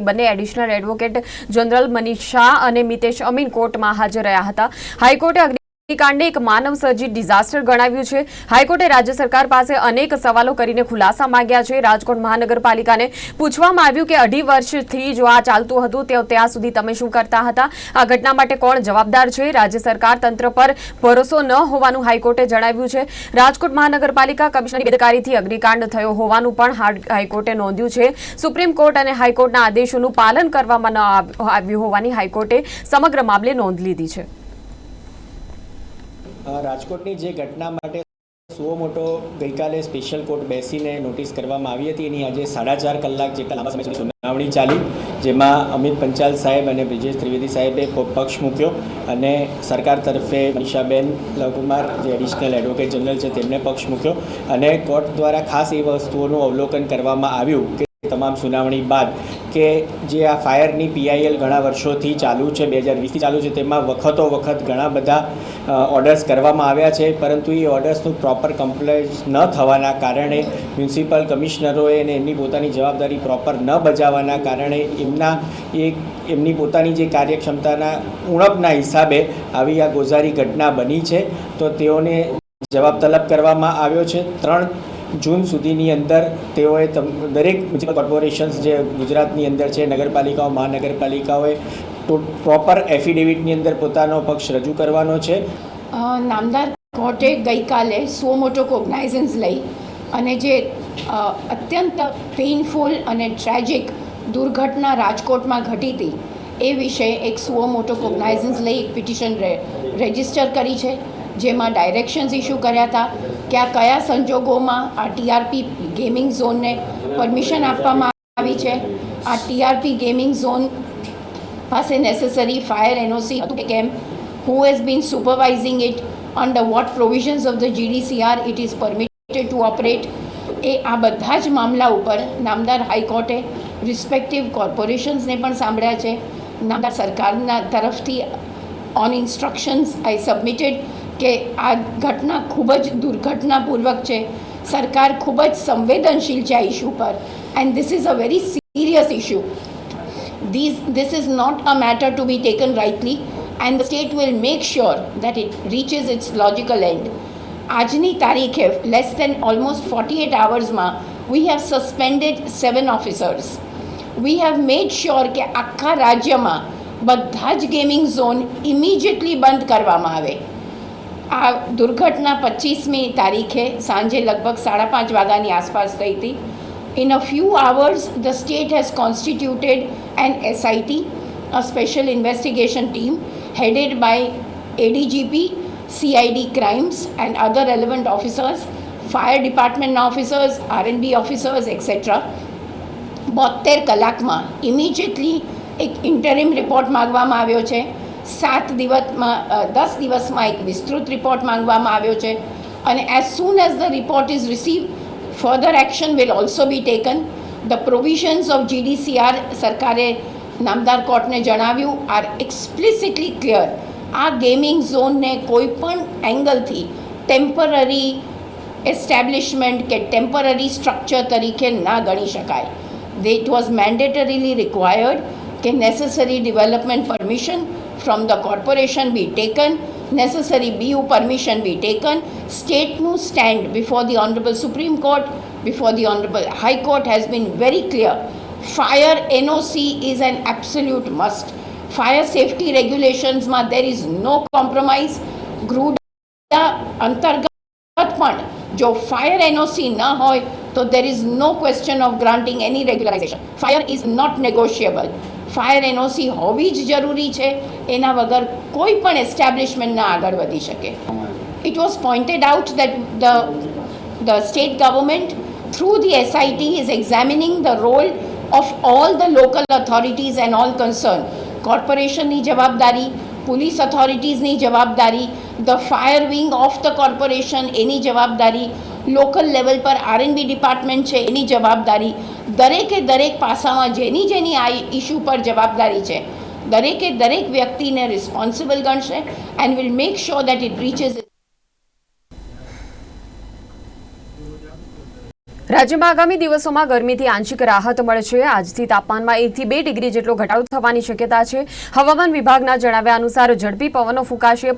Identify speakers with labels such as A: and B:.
A: બંને additional advocate general Manish Shah અને મિતેશ અમીન કોર્ટમાં હાજર રહ્યા હતા. હાઈકોર્ટે અગ્નિકાંડને એક માનવ સર્જિત ડિઝાસ્ટર ગણાવ્યું છે. હાઈકોર્ટે રાજ્ય સરકાર પાસે અનેક સવાલો કરીને ખુલાસા માંગ્યા છે. રાજકોટ મહાનગરપાલિકાને પૂછવામાં આવ્યું કે અઢી વર્ષથી જો આ ચાલતું હતું, તે ત્યાં સુધી તમે શું કરતા હતા? આ ઘટના માટે કોણ જવાબદાર છે? રાજ્ય સરકાર તંત્ર પર ભરોસો ન હોવાનું હાઈકોર્ટે જણાવ્યું છે. રાજકોટ મહાનગરપાલિકા કમિશનરની બેદકારીથી અગ્નિકાંડ થયો હોવાનું પણ હાઈકોર્ટે નોંધ્યું છે. સુપ્રીમ કોર્ટ અને હાઈકોર્ટના આદેશોનું પાલન કરવામાં ન આવ- આવ્યું હોવાની હાઈકોર્ટે સમગ્ર મામલે નોંધ લીધી છે.
B: રાજકોટની જે ઘટના માટે સુઓ મોટો ગઈકાલે સ્પેશિયલ કોર્ટ બેસીને નોટિસ કરવામાં આવી હતી, એની આજે સાડા ચાર કલાક જેટલા લાંબા સમય સુધી સુનાવણી ચાલી, જેમાં અમિત પંચાલ સાહેબ અને બ્રિજેશ ત્રિવેદી સાહેબે પક્ષ મૂક્યો અને સરકાર તરફે મનીષાબેન લવકુમાર, જે એડિશનલ એડવોકેટ જનરલ છે તેમણે પક્ષ મૂક્યો અને કોર્ટ દ્વારા ખાસ એ વસ્તુઓનું અવલોકન કરવામાં આવ્યું કે તમામ સુનાવણી બાદ કે જે આ ફાયરની પીઆઈએલ ઘણા વર્ષોથી ચાલુ છે, બે હજાર વીસથી ચાલુ છે, તેમાં વખતો વખત ઘણા બધા ઓર્ડર્સ કરવામાં આવ્યા છે, પરંતુ એ ઓર્ડર્સનું પ્રોપર કમ્પ્લાયન્સ ન થવાના કારણે મ્યુનિસિપલ કમિશનરોએ અને એમની પોતાની જવાબદારી પ્રોપર ન બજાવવાના કારણે એમના એક, એમની પોતાની જે કાર્યક્ષમતાના ઉણપના હિસાબે આવી આ ગોઝારી ઘટના બની છે. તો તેઓને જવાબ તલબ કરવામાં આવ્યો છે. ત્રણ જૂન સુધીની અંદર તેઓએ દરેક મ્યુનિસિપલ કોર્પોરેશન્સ જે ગુજરાતની અંદર છે, નગરપાલિકાઓ, મહાનગરપાલિકાઓએ પ્રોપર એફિડેવિટની અંદર પોતાનો પક્ષ રજૂ કરવાનો છે.
C: નામદાર કોર્ટે ગઈકાલે સો મોટો કોગ્નાઇઝન્સ લઈ અને જે અત્યંત પેઇનફુલ અને ટ્રેજિક દુર્ઘટના રાજકોટમાં ઘટી હતી, એ વિશે એક સુઓ મોટો કોગ્નાઇઝન્સ લઈ એક પિટિશન રજિસ્ટર કરી છે, જેમાં ડાયરેક્શન્સ ઇસ્યુ કર્યા હતા. કે આ કયા સંજોગોમાં આ ટીઆરપી ગેમિંગ ઝોનને પરમિશન આપવામાં આવી છે? આ ટીઆરપી ગેમિંગ ઝોન પાસે નેસેસરી ફાયર એનઓસી હતું કે કેમ? Who has been supervising it under what provisions of the GDCR it is permitted to operate a આ બધા જ મામલા ઉપર નામદાર હાઈકોર્ટે રિસ્પેક્ટિવ કોર્પોરેશન્સને પણ સાંભળ્યા છે. નામદાર સરકારના તરફથી ઓન ઇન્સ્ટ્રક્શન્સ આઈ સબમિટેડ કે આ ઘટના ખૂબ જ દુર્ઘટનાપૂર્વક છે. સરકાર ખૂબ જ સંવેદનશીલ છે આ ઇસ્યુ પર. And this is a very serious issue this this is not a matter to be taken rightly and the state will make sure that it reaches its logical end આજની તારીખે less than almost forty eight આવર્સમાં we have suspended seven officers we have made sure કે આખા રાજ્યમાં બધા જ gaming zone immediately બંધ કરવામાં આવે. આ દુર્ઘટના પચીસમી તારીખે સાંજે લગભગ સાડા પાંચ વાગ્યાની આસપાસ થઈ હતી in a few hours the state has constituted an SIT, a special investigation team headed by ADGP, CID crimes and other relevant officers, fire department officers, R&B officers, etc. બોતેર કલાકમાં ઇમિજિએટલી એક ઇન્ટરિમ રિપોર્ટ માંગવામાં આવ્યો છે સાત દિવસમાં દસ દિવસમાં એક વિસ્તૃત રિપોર્ટ માંગવામાં આવ્યો છે. અને as soon as the report is receive further action will also be taken the provisions of GDCR સરકારે નામદાર કોર્ટને જણાવ્યું આર એક્સપ્લિસિટલી ક્લિયર આ ગેમિંગ ઝોનને કોઈ પણ એંગલથી ટેમ્પરરી એસ્ટેબ્લિશમેન્ટ કે ટેમ્પરરી સ્ટ્રક્ચર તરીકે ના ગણી શકાય. They, વોઝ મેન્ડેટરીલી રિક્વાયર્ડ કે necessary development permission from the corporation be taken, necessary BU permission be taken. Stateનું stand before the Honorable Supreme Court, before the Honorable High Court has been very clear. Fire NOC is an absolute must. Fire safety regulations માં there is no compromise. ગ્રુડા અંતર્ગત પણ જો fire NOC ન હોય તો there is no question of granting any regularisation fire is not negotiable Fire NOC હોવી જ જરૂરી છે. એના વગર કોઈ પણ એસ્ટાબ્લિશમેન્ટ ના આગળ વધી શકે. It was pointed out that the the state government through the SIT is examining the role of all the local authorities and all concern કોર્પોરેશનની જવાબદારી પોલીસ ઓથોરિટીઝની જવાબદારી the fire wing of the corporation એની જવાબદારી local level પર RNB department છે એની જવાબદારી દરેકે દરેક પાસામાં જેની જેની આ ઇસ્યુ પર જવાબદારી છે, દરેકે દરેક વ્યક્તિને responsible ગણશે and will make sure that it reaches
A: રાજ્યમાં આગામી દિવસોમાં ગરમીથી આંશિક રાહત મળશે. આજથી તાપમાનમાં એકથી બે ડિગ્રી જેટલો ઘટાડો થવાની શક્યતા છે. હવામાન વિભાગના જણાવ્યા અનુસાર ઝડપી પવનો ફૂંકાશે.